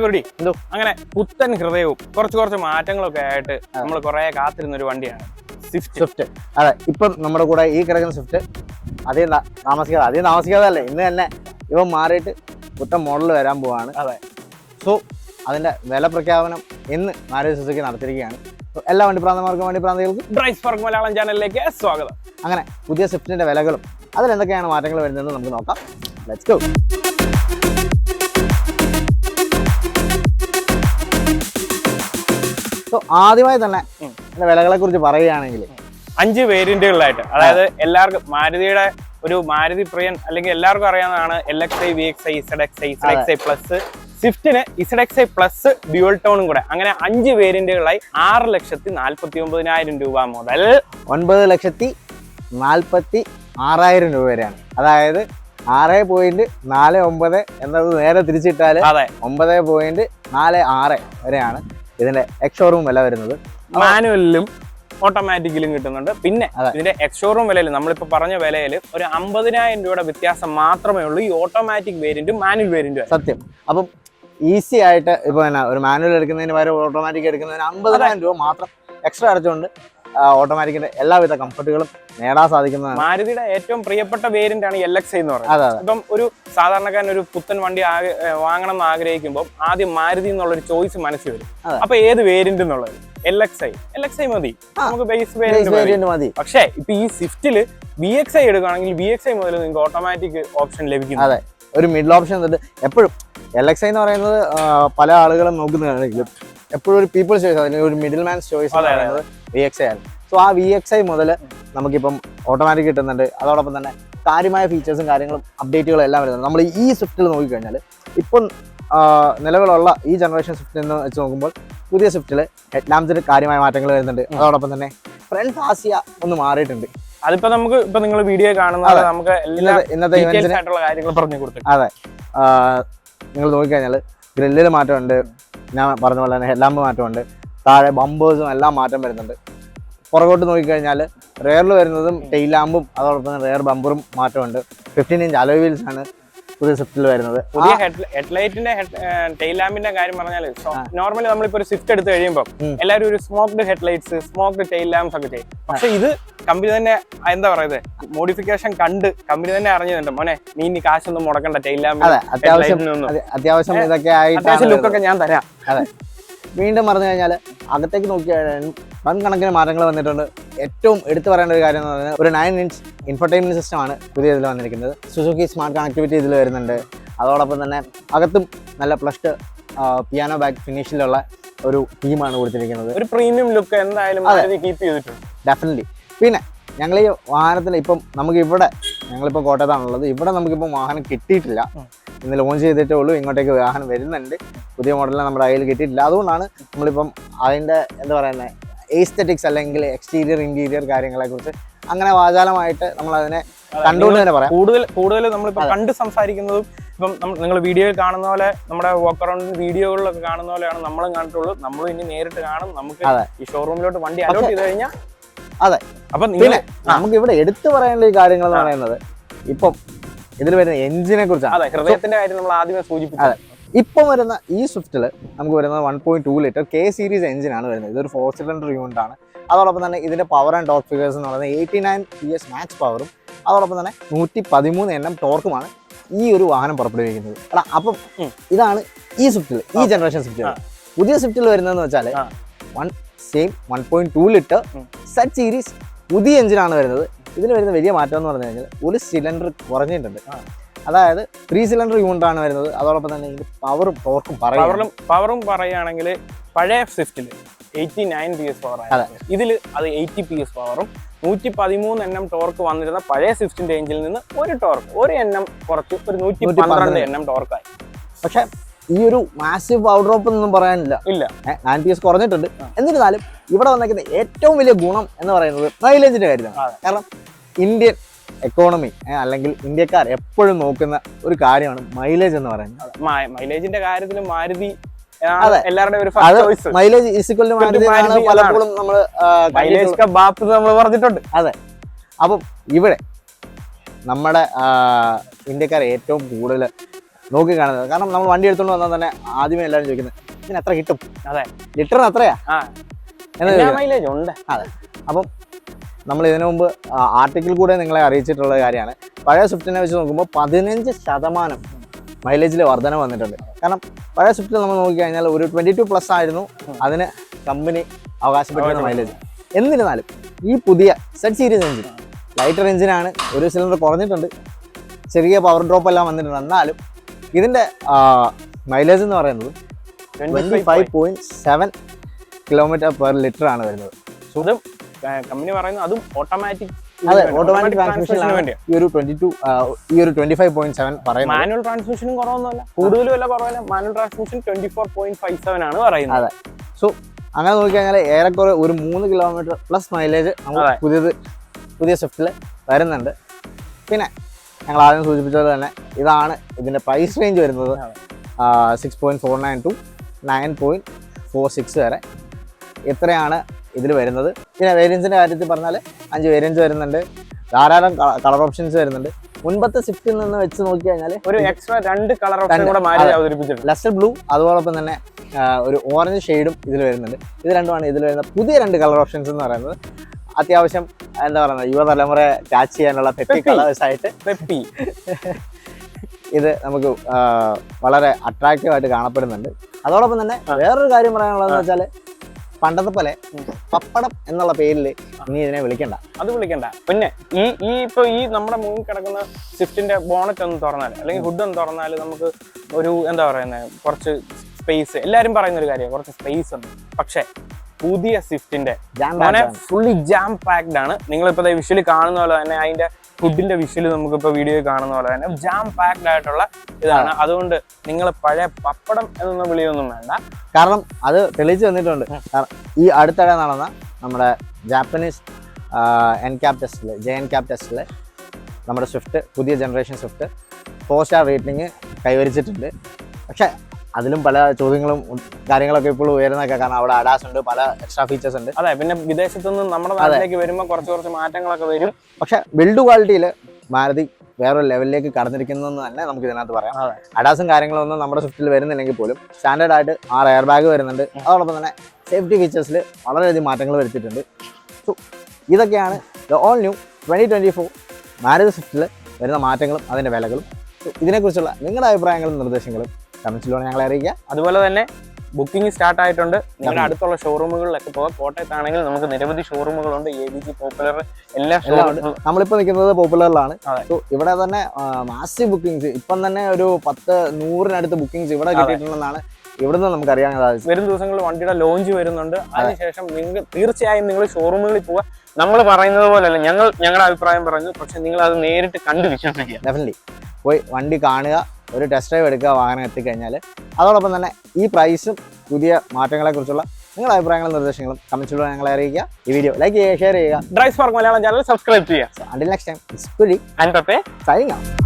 കുരുടി എന്തോ? അങ്ങനെ പുത്തൻ ഹൃദയവും കുറച്ച് കുറച്ച് മാറ്റങ്ങളൊക്കെ ആയിട്ട് നമ്മൾ കുറെ കാത്തിരുന്ന ഒരു വണ്ടിയാണ് സ്വിഫ്റ്റ് സ്വിഫ്റ്റ് അതെ ഇപ്പം നമ്മുടെ കൂടെ ഈ കിടക്കുന്ന സ്വിഫ്റ്റ് അധികം താ- താമസിക്കാതെ അധികം താമസിക്കാതെ അല്ലേ ഇന്ന് തന്നെ ഇവ മാറിയിട്ട് പുത്തൻ മോഡൽ വരാൻ പോവാണ്. അതെ. സോ അതിന്റെ വില പ്രഖ്യാപനം ഇന്ന് മാരുതി സുസുക്കി നടത്തിയിരിക്കുകയാണ്. എല്ലാ വണ്ടി പ്രാന്തികൾക്കും ഡ്രൈസ് ഫർക്ക് മലയാളം ചാനലിലേക്ക് സ്വാഗതം. അങ്ങനെ പുതിയ സ്വിഫ്റ്റിന്റെ വിലകളും അതിലെന്തൊക്കെയാണ് മാറ്റങ്ങൾ വരുന്നതെന്ന് നമുക്ക് നോക്കാം. ലെറ്റ്സ് ഗോ സോ ആദ്യമായി തന്നെ എന്റെ വിലകളെ കുറിച്ച് പറയുകയാണെങ്കിൽ അഞ്ച് വേരിയന്റുകളിലായിട്ട് അതായത് എല്ലാവർക്കും മാരുതിയുടെ ഒരു മാരുതി പ്രിയൻ അല്ലെങ്കിൽ എല്ലാവർക്കും അറിയാവുന്നതാണ് L X I V X I Z X I Z X I plus സ്വിഫ്റ്റിന് Z X I plus dual ടോണും കൂടെ. അങ്ങനെ അഞ്ച് വേരിയന്റുകളായി ആറ് ലക്ഷത്തി നാൽപ്പത്തി ഒമ്പതിനായിരം രൂപ മുതൽ ഒൻപത് ലക്ഷത്തി നാൽപ്പത്തി ആറായിരം രൂപ വരെയാണ് അതായത് ആറ് പോയിന്റ് നാല് ഒമ്പത് എന്നത് നേരെ തിരിച്ചിട്ടാൽ ഒമ്പത് പോയിന്റ് നാല് ആറ് വരെയാണ് ഇതിന്റെ എക്സ് വില വരുന്നത്. മാനുവലിലും ഓട്ടോമാറ്റിക്കലും കിട്ടുന്നുണ്ട്. പിന്നെ. ഇതിന്റെ എക്സ്ഷോറൂം വിലയിൽ നമ്മളിപ്പോ പറഞ്ഞ വിലയിൽ ഒരു അമ്പതിനായിരം രൂപയുടെ വ്യത്യാസം മാത്രമേ ഉള്ളൂ. ഈ ഓട്ടോമാറ്റിക് വേരിയന്റും മാനുവൽ വേരിയന്റും സത്യം. അപ്പം ഈസി ആയിട്ട് ഇപ്പൊ ഒരു മാനുവൽ എടുക്കുന്നതിന് പകരം ഓട്ടോമാറ്റിക് എടുക്കുന്നതിന് അമ്പതിനായിരം രൂപ മാത്രം എക്സ്ട്രാ അടച്ചുകൊണ്ട് ഓട്ടോമാറ്റിക്കിന്റെ എല്ലാവിധ കംഫർട്ടുകളും നേടാൻ സാധിക്കുന്നതാണ്. മാരുതിയുടെ ഏറ്റവും പ്രിയപ്പെട്ട വേരിയന്റ് ആണ് എൽ എക്സ് എന്ന് പറയുന്നത്. ഇപ്പം ഒരു സാധാരണക്കാരൻ ഒരു പുത്തൻ വണ്ടി വാങ്ങണം എന്ന് ആഗ്രഹിക്കുമ്പോൾ ആദ്യം മാരുതി എന്നുള്ള ഒരു ചോയ്സ് മനസ്സിൽ വരും. അപ്പൊ ഏത് വേരിയന്റ് എന്നുള്ളത്? L X I L X I മതി. നമുക്ക് ബേസ് വേരിയന്റ് മതി. പക്ഷേ ഇപ്പൊ ഈ സ്വിഫ്റ്റിൽ ബി എക്സ് ഐ എടുക്കുകയാണെങ്കിൽ ബി എക്സ് ഐ മുതൽ നിങ്ങൾക്ക് ഓട്ടോമാറ്റിക് ഓപ്ഷൻ ലഭിക്കും അതെ. ഒരു മിഡിൽ ഓപ്ഷൻ എപ്പോഴും എൽ എക്സ് ഐ എന്ന് പറയുന്നത് പല ആളുകളും നോക്കുന്നതാണെങ്കിലും എപ്പോഴും ഒരു പീപ്പിൾസ് ചോയ്സ് അതിന് ഒരു മിഡിൽ മാൻസ് ചോയ്സ് എന്ന്. പറയുന്നത് വി എക്സ് ഐ ആണ്. സോ ആ വി എക്സ് ഐ മുതൽ നമുക്കിപ്പം ഓട്ടോമാറ്റിക് കിട്ടുന്നുണ്ട്. അതോടൊപ്പം തന്നെ കാര്യമായ ഫീച്ചേഴ്സും കാര്യങ്ങളും അപ്ഡേറ്റുകളും എല്ലാം വരുന്നുണ്ട്. നമ്മൾ ഈ സ്വിഫ്റ്റിൽ നോക്കിക്കഴിഞ്ഞാൽ ഇപ്പം നിലവിലുള്ള ഈ ജനറേഷൻ സ്വിഫ്റ്റിൽ നിന്ന് വെച്ച് നോക്കുമ്പോൾ പുതിയ സ്വിഫ്റ്റിൽ ഹെഡ് ലാംസിന് കാര്യമായ മാറ്റങ്ങൾ വരുന്നുണ്ട്. അതോടൊപ്പം തന്നെ ഫ്രണ്ട് ഫാസിയ ഒന്ന് മാറിയിട്ടുണ്ട്. അതിപ്പോ നമുക്ക് ഇപ്പൊ നിങ്ങൾ വീഡിയോ കാണുന്നത്. നമുക്ക് ഇന്നത്തെ ആയിട്ടുള്ള കാര്യങ്ങൾ പറഞ്ഞു കൊടുത്തു അതെ. നിങ്ങൾ നോക്കിക്കഴിഞ്ഞാൽ ഗ്രില്ലിൽ മാറ്റമുണ്ട്. ഞാൻ പറഞ്ഞ പോലെ തന്നെ ഹെഡ്ലാമ്പ് മാറ്റമുണ്ട്. താഴെ ബമ്പേഴ്സും എല്ലാം മാറ്റം വരുന്നുണ്ട്. പുറകോട്ട് നോക്കിക്കഴിഞ്ഞാൽ റെയറിൽ വരുന്നതും ടെയിൽ ലാമ്പും അതോടൊപ്പം തന്നെ റെയർ ബമ്പറും മാറ്റമുണ്ട്. ഫിഫ്റ്റീൻ ഇഞ്ച് അലോയ് വീൽസ് ആണ്. പുതിയ സ്വിഫ്റ്റിൽ വരുന്നത്. പുതിയ ഹെഡ്ലൈറ്റിന്റെ ടെയിൽ ലാമ്പിന്റെ കാര്യം പറഞ്ഞാൽ നോർമലി നമ്മളിപ്പോ ഒരു സ്വിഫ്റ്റ് എടുത്ത് കഴിയുമ്പോൾ. എല്ലാവരും ഒരു smoked headlights smoked tail lamps ഒക്കെ ചെയ്യും. പക്ഷെ ഇത് കമ്പനി തന്നെ എന്താ പറയുന്നത് മോഡിഫിക്കേഷൻ കണ്ട് കമ്പനി തന്നെ അറിഞ്ഞിട്ടുണ്ട്. മോനെ നീ ഇനി കാശൊന്നും മുടക്കണ്ട ടെയിൽ ലാമ്പ് അതെ അത്യാവശ്യം ഇതൊക്കെ ആയിട്ട് ലുക്കൊക്കെ ഞാൻ തരാം. വീണ്ടും പറഞ്ഞു കഴിഞ്ഞാൽ അകത്തേക്ക് നോക്കിയാൽ വൻ കണക്കിന് മാറ്റങ്ങൾ വന്നിട്ടുണ്ട്. ഏറ്റവും എടുത്തു പറയേണ്ട ഒരു കാര്യം എന്ന് പറഞ്ഞാൽ ഒരു നയൻ ഇഞ്ച് ഇൻഫർടൈൻമെന്റ് സിസ്റ്റമാണ് പുതിയ ഇതിൽ വന്നിരിക്കുന്നത്. സുസുക്കി സ്മാർട്ട് കണക്ടിവിറ്റി ഇതിൽ വരുന്നുണ്ട്. അതോടൊപ്പം തന്നെ അകത്തും നല്ല പ്ലഷ്ഡ് പിയാനോ ബാക്ക് ഫിനിഷിലുള്ള ഒരു തീമാണ് കൊടുത്തിരിക്കുന്നത്. ഒരു പ്രീമിയം ലുക്ക് എന്തായാലും. കീപ്പ് ചെയ്തിട്ടുണ്ട്. ഡെഫിനറ്റ്ലി പിന്നെ ഞങ്ങൾ ഈ വാഹനത്തിൽ ഇപ്പം നമുക്ക് ഇവിടെ ഞങ്ങളിപ്പോൾ കോട്ടയത്താണുള്ളത്. ഇവിടെ നമുക്കിപ്പം വാഹനം കിട്ടിയിട്ടില്ല. ഇന്ന് ലോഞ്ച് ചെയ്തിട്ടേ ഉള്ളൂ. ഇങ്ങോട്ടേക്ക് വാഹനം വരുന്നുണ്ട്. പുതിയ മോഡലിനെ നമ്മുടെ കയ്യിൽ കിട്ടിയിട്ടില്ല. അതുകൊണ്ടാണ് നമ്മളിപ്പം അതിന്റെ എന്താ പറയുന്നത് എസ്തെറ്റിക്സ് അല്ലെങ്കിൽ എക്സ്റ്റീരിയർ ഇന്റീരിയർ കാര്യങ്ങളെ കുറിച്ച് അങ്ങനെ വാചാലമായിട്ട് നമ്മൾ അതിനെ കണ്ടുകൊണ്ട് തന്നെ പറയാം. കൂടുതൽ കൂടുതൽ നമ്മളിപ്പോൾ. കണ്ട് സംസാരിക്കുന്നതും ഇപ്പം നിങ്ങൾ വീഡിയോയിൽ കാണുന്ന പോലെ നമ്മുടെ വോക്ക് അറൗണ്ട് വീഡിയോകളിലൊക്കെ കാണുന്ന പോലെയാണ് നമ്മളും കണ്ടിട്ടുള്ളൂ നമ്മളും ഇനി നേരിട്ട് കാണും. നമുക്ക് ഈ ഷോറൂമിലോട്ട് വണ്ടി അലോട്ട് ചെയ്ത് കഴിഞ്ഞാൽ അതെ. അപ്പൊ പിന്നെ നമുക്ക് ഇവിടെ എടുത്തു പറയേണ്ട ഈ കാര്യങ്ങൾ എന്ന് പറയുന്നത് ഇപ്പം ഇതിൽ വരുന്ന എഞ്ചിനെ കുറിച്ചാണ്. അതെ ഹൃദയത്തിന്റെ കാര്യം നമ്മൾ ആദ്യമേ സൂചിപ്പിച്ചു അതെ. ഇപ്പം വരുന്ന ഈ സ്വിഫ്റ്റിൽ നമുക്ക് വരുന്നത് one point two litre K series എഞ്ചിനാണ് വരുന്നത്. ഇതൊരു ഫോർ സിലിണ്ടർ യൂണിറ്റ് ആണ്. അതോടൊപ്പം തന്നെ ഇതിന്റെ പവർ ആൻഡ് ടോർക്ക് ഫിഗേഴ്സ് എന്ന് പറയുന്നത് eighty nine P S max പവറും അതോടൊപ്പം തന്നെ നൂറ്റി പതിമൂന്ന് എൻ എം ടോർക്കുമാണ് ഈ ഒരു വാഹനം പുറപ്പെടുവിക്കുന്നത്. എടാ അപ്പം ഇതാണ് ഈ സ്വിഫ്റ്റിൽ ഈ ജനറേഷൻ സ്വിഫ്റ്റ് പുതിയ സ്വിഫ്റ്റിൽ വരുന്നതെന്ന് വെച്ചാൽ one same one point two litre Z series പുതിയ എഞ്ചിനാണ് വരുന്നത്. ഇതിന് വരുന്ന വലിയ മാറ്റം എന്ന് പറഞ്ഞു കഴിഞ്ഞാൽ ഒരു സിലിണ്ടർ കുറഞ്ഞിട്ടുണ്ട്. അതായത് ത്രീ സിലിണ്ടർ യൂണിറ്റ് ആണ് വരുന്നത് അതോടൊപ്പം തന്നെ ഇതിന് പവറും ടോർക്കും പറയും പവറും പവറും പറയുകയാണെങ്കിൽ പഴയ സ്വിഫ്റ്റിൽ eighty nine P S power അതെ. ഇതിൽ അത് എയ്റ്റി പി എസ് പവറും നൂറ്റി പതിമൂന്ന് എൻ എം ടോർക്ക് വന്നിരുന്ന പഴയ സ്വിഫ്റ്റിന്റെ എഞ്ചിൽ നിന്ന് ഒരു ടോർക്ക് ഒരു എൻ എം കുറച്ച് ഒരു നൂറ്റി പന്ത്രണ്ട് എൻ എം ടോർക്കായി പക്ഷെ ഈ ഒരു മാസീവ് പവർ ഡ്രോപ്പ് എന്നൊന്നും പറയാനില്ല. ഇല്ല. നയൻ പി എസ് കുറഞ്ഞിട്ടുണ്ട്. എന്നിരുന്നാലും ഇവിടെ വന്നേക്കുന്ന ഏറ്റവും വലിയ ഗുണം എന്ന് പറയുന്നത് മൈലേജിന്റെ കാര്യമാണ്. കാരണം ഇന്ത്യൻ എക്കോണമി അല്ലെങ്കിൽ ഇന്ത്യക്കാർ എപ്പോഴും നോക്കുന്ന ഒരു കാര്യമാണ് മൈലേജ് എന്ന് പറയുന്നത്. മൈലേജിന്റെ കാര്യത്തിൽ മാരുതി അതെ. അത് മൈലേജ് പലപ്പോഴും നമ്മൾ ബാപ്പ് നമ്മൾ പറഞ്ഞിട്ടുണ്ട്. അപ്പം ഇവിടെ നമ്മുടെ ഇന്ത്യക്കാർ ഏറ്റവും കൂടുതൽ നോക്കി കാണുന്നത് കാരണം നമ്മൾ വണ്ടി എടുത്തുകൊണ്ട് വന്നാൽ തന്നെ ആദ്യമേ എല്ലാവരും ചോദിക്കുന്നത് ഇതിന് എത്ര കിട്ടും? അതെ. ലിറ്ററിന് അത്രയാ? മൈലേജ് ഉണ്ട്. അതെ. അപ്പം നമ്മൾ ഇതിനു മുമ്പ് ആർട്ടിക്കിൾ കൂടെ നിങ്ങളെ അറിയിച്ചിട്ടുള്ള കാര്യമാണ്. പഴയ സ്വിഫ്റ്റിനെ വെച്ച് നോക്കുമ്പോൾ പതിനഞ്ച് ശതമാനം മൈലേജിൽ വർധന വന്നിട്ടുണ്ട്. കാരണം പഴയ സ്വിഫ്റ്റിൽ നമ്മൾ നോക്കിക്കഴിഞ്ഞാൽ ഒരു ട്വന്റി ടു പ്ലസ് ആയിരുന്നു. അതിന് കമ്പനി അവകാശപ്പെട്ടിരുന്ന മൈലേജ് എന്നിരുന്നാലും ഈ പുതിയ സെറ്റ് സീരീസ് എഞ്ചിൻ ലൈറ്റർ എഞ്ചിനാണ് ഒരു സിലിണ്ടർ കുറഞ്ഞിട്ടുണ്ട്. ചെറിയ പവർ ഡ്രോപ്പ് എല്ലാം വന്നിട്ടുണ്ട്. എന്നാലും ഇതിന്റെ മൈലേജ് എന്ന് പറയുന്നത് twenty five point seven kilometre per litre ആണ് വരുന്നത്. അതും കമ്പനി പറയുന്നത് അതും ഓട്ടോമാറ്റിക് അതെ ഓട്ടോമാറ്റിക് ട്രാൻസ്മിഷനിലാണ് ഈ ഒരു ട്വന്റി ടു ഈ ഒരു ട്വന്റി ഫൈവ് പോയിന്റ് സെവൻ പറയുന്നത് മാനുവൽ ട്രാൻസ്മിഷനും കുറവൊന്നുമല്ല. കൂടുതലും അല്ല കുറവല്ല. Manual transmission twenty four point five seven ആണ് പറയുന്നത്. അതെ. സോ അങ്ങനെ നോക്കിക്കഴിഞ്ഞാൽ ഏറെക്കുറെ ഒരു മൂന്ന് കിലോമീറ്റർ പ്ലസ് മൈലേജ് നമുക്ക്. പുതിയത് പുതിയ സ്വിഫ്റ്റിൽ വരുന്നുണ്ട്. പിന്നെ ഞങ്ങൾ ആദ്യം സൂചിപ്പിച്ചത് തന്നെ ഇതാണ് ഇതിന്റെ പ്രൈസ് റേഞ്ച് വരുന്നത്. Six point four nine two nine point four six വരെ ഇത്രയാണ് ഇതിൽ വരുന്നത്. പിന്നെ വേരിയൻസിന്റെ കാര്യത്തിൽ പറഞ്ഞാൽ അഞ്ച് വേരിയൻസ് വരുന്നുണ്ട്. ധാരാളം കളർ ഓപ്ഷൻസ് വരുന്നുണ്ട്. മുൻപത്തെ സിഫ്റ്റിൽ നിന്ന് വെച്ച് നോക്കി കഴിഞ്ഞാൽ ഒരു എക്സ്ട്രാ രണ്ട് കളർ ഓപ്ഷൻ കൂടെ മാറ്റി അതെ. അവതരിപ്പിച്ചിട്ടുണ്ട്. ലസ്റ്റർ ബ്ലൂ അതോടൊപ്പം തന്നെ ഒരു ഓറഞ്ച് ഷെയ്ഡും ഇതിൽ വരുന്നുണ്ട്. ഇത് രണ്ടുമാണ് ഇതിൽ വരുന്ന പുതിയ രണ്ട് കളർ ഓപ്ഷൻസ് എന്ന് പറയുന്നത്. അത്യാവശ്യം എന്താ പറയുക യുവതലമുറ ക്യാച്ച് ചെയ്യാനുള്ള പെപ്പി കളേഴ്സായിട്ട് പെപ്പി ഇത് നമുക്ക് വളരെ അട്രാക്റ്റീവ് ആയിട്ട് കാണപ്പെടുന്നുണ്ട്. അതോടൊപ്പം തന്നെ. വേറൊരു കാര്യം പറയാനുള്ളതെന്ന് വെച്ചാൽ പണ്ടത്തെ പോലെ പപ്പടം എന്നുള്ള പേരിൽ നീ ഇതിനെ വിളിക്കണ്ട. അത് വിളിക്കണ്ട. പിന്നെ ഈ ഈ ഇപ്പൊ ഈ നമ്മുടെ മുന്നിൽ കിടക്കുന്ന സ്വിഫ്റ്റിന്റെ ബോണറ്റ് ഒന്ന് തുറന്നാൽ അല്ലെങ്കിൽ ഹുഡ് ഒന്ന് തുറന്നാൽ നമുക്ക് ഒരു എന്താ പറയുന്നത് കുറച്ച് സ്പേസ് എല്ലാവരും പറയുന്ന ഒരു കാര്യമാണ് കുറച്ച് സ്പേസ് ഉണ്ട്. പക്ഷേ പുതിയ സ്വിഫ്റ്റിന്റെ. മോനെ. ഫുള്ളി ജാം പാക്ഡ് ആണ്. നിങ്ങളിപ്പോ വിഷ്വലി കാണുന്ന പോലെ തന്നെ അതിന്റെ ഫുഡിന്റെ വിഷ്വൽ നമുക്കിപ്പോ വീഡിയോ കാണുന്ന പോലെ തന്നെ ജാം പാക്ഡ് ആയിട്ടുള്ള ഇതാണ്. അതുകൊണ്ട് നിങ്ങൾ പഴയ പപ്പടം എന്നൊന്നും വിളിയൊന്നും വേണ്ട. കാരണം അത് തെളിയിച്ചു വന്നിട്ടുണ്ട് ഈ അടുത്തിടെ നടന്ന നമ്മുടെ ജാപ്പനീസ് എൻ ക്യാപ് ടെസ്റ്റിൽ ജെ എൻ ക്യാപ് ടെസ്റ്റിൽ നമ്മുടെ സ്വിഫ്റ്റ് പുതിയ generation Swift four star rating കൈവരിച്ചിട്ടുണ്ട്. പക്ഷേ അതിലും പല ചോദ്യങ്ങളും കാര്യങ്ങളൊക്കെ ഇപ്പോഴും ഉയരുന്നൊക്കെ കാരണം അവിടെ അഡാസ് ഉണ്ട് പല എക്സ്ട്രാ ഫീച്ചേഴ്സ് ഉണ്ട്. അതെ പിന്നെ വിദേശത്തു നിന്ന് നമ്മുടെ നാട്ടിലേക്ക് വരുമ്പോൾ കുറച്ച് കുറച്ച് മാറ്റങ്ങളൊക്കെ വരും. പക്ഷെ ബിൽഡ് ക്വാളിറ്റിയിൽ മാരുതി വേറൊരു ലെവലിലേക്ക് കടന്നിരിക്കുന്നതെന്ന് തന്നെ നമുക്ക് ഇതിനകത്ത് പറയാം. അഡാസും കാര്യങ്ങളൊന്നും നമ്മുടെ സ്വിഫ്റ്റിൽ വരുന്നില്ലെങ്കിൽ പോലും സ്റ്റാൻഡേർഡ് ആയിട്ട് ആറ് എയർ ബാഗ് വരുന്നുണ്ട്. അതോടൊപ്പം തന്നെ സേഫ്റ്റി ഫീച്ചേഴ്സിൽ വളരെയധികം മാറ്റങ്ങൾ വരുത്തിയിട്ടുണ്ട്. സോ ഇതൊക്കെയാണ് the all new twenty twenty four Maruti സ്വിഫ്റ്റിൽ വരുന്ന മാറ്റങ്ങളും അതിന്റെ വിലകളും. സോ ഇതിനെക്കുറിച്ചുള്ള നിങ്ങളുടെ അഭിപ്രായങ്ങളും നിർദ്ദേശങ്ങളും കമൻസിലൂടെ ഞങ്ങളെ അറിയിക്കുക. അതുപോലെ തന്നെ ബുക്കിംഗ് സ്റ്റാർട്ട് ആയിട്ടുണ്ട് നിങ്ങളുടെ അടുത്തുള്ള ഷോറൂമുകളിലൊക്കെ പോകാം കോട്ടയത്താണെങ്കിൽ നമുക്ക് നിരവധി ഷോറൂമുകളുണ്ട്. എ ബി ജി പോപ്പുലർ എല്ലാ നമ്മളിപ്പോൾ നിൽക്കുന്നത് പോപ്പുലറിലാണ് അപ്പോൾ ഇവിടെ തന്നെ മാസി ബുക്കിംഗ്സ് ഇപ്പം തന്നെ ഒരു പത്ത് നൂറിനടുത്ത് ബുക്കിംഗ്സ് ഇവിടെ കിട്ടിയിട്ടുണ്ടെന്നാണ് ഇവിടുന്ന് നമുക്ക് അറിയാൻ സാധിച്ചത് വരും ദിവസങ്ങളിൽ വണ്ടിയുടെ ലോഞ്ച് വരുന്നുണ്ട്. അതിനുശേഷം നിങ്ങൾ തീർച്ചയായും നിങ്ങൾ ഷോറൂമുകളിൽ പോവുക. നമ്മൾ പറയുന്നത് പോലെയല്ല ഞങ്ങൾ ഞങ്ങളുടെ അഭിപ്രായം പറഞ്ഞു പക്ഷെ നിങ്ങൾ അത് നേരിട്ട് കണ്ടു വിശ്വസിക്കുക. ഡെഫിനറ്റ്ലി പോയി വണ്ടി കാണുക. ഒരു ടെസ്റ്റ് ഡ്രൈവ് എടുക്കുക വാഹനം എത്തിക്കഴിഞ്ഞാൽ അതോടൊപ്പം തന്നെ ഈ പ്രൈസും പുതിയ മാറ്റങ്ങളെക്കുറിച്ചുള്ള നിങ്ങളുടെ അഭിപ്രായങ്ങളും നിർദ്ദേശങ്ങളും കമൻസിലൂടെ ഞങ്ങളെ അറിയിക്കുക. ഈ വീഡിയോ ലൈക്ക് ചെയ്യുക ഷെയർ ചെയ്യുക. Drive spark Malayalam channel subscribe ചെയ്യുക. അണ്ടിൽ നെക്സ്റ്റ് ടൈം പപ്പേ സൈനിങ്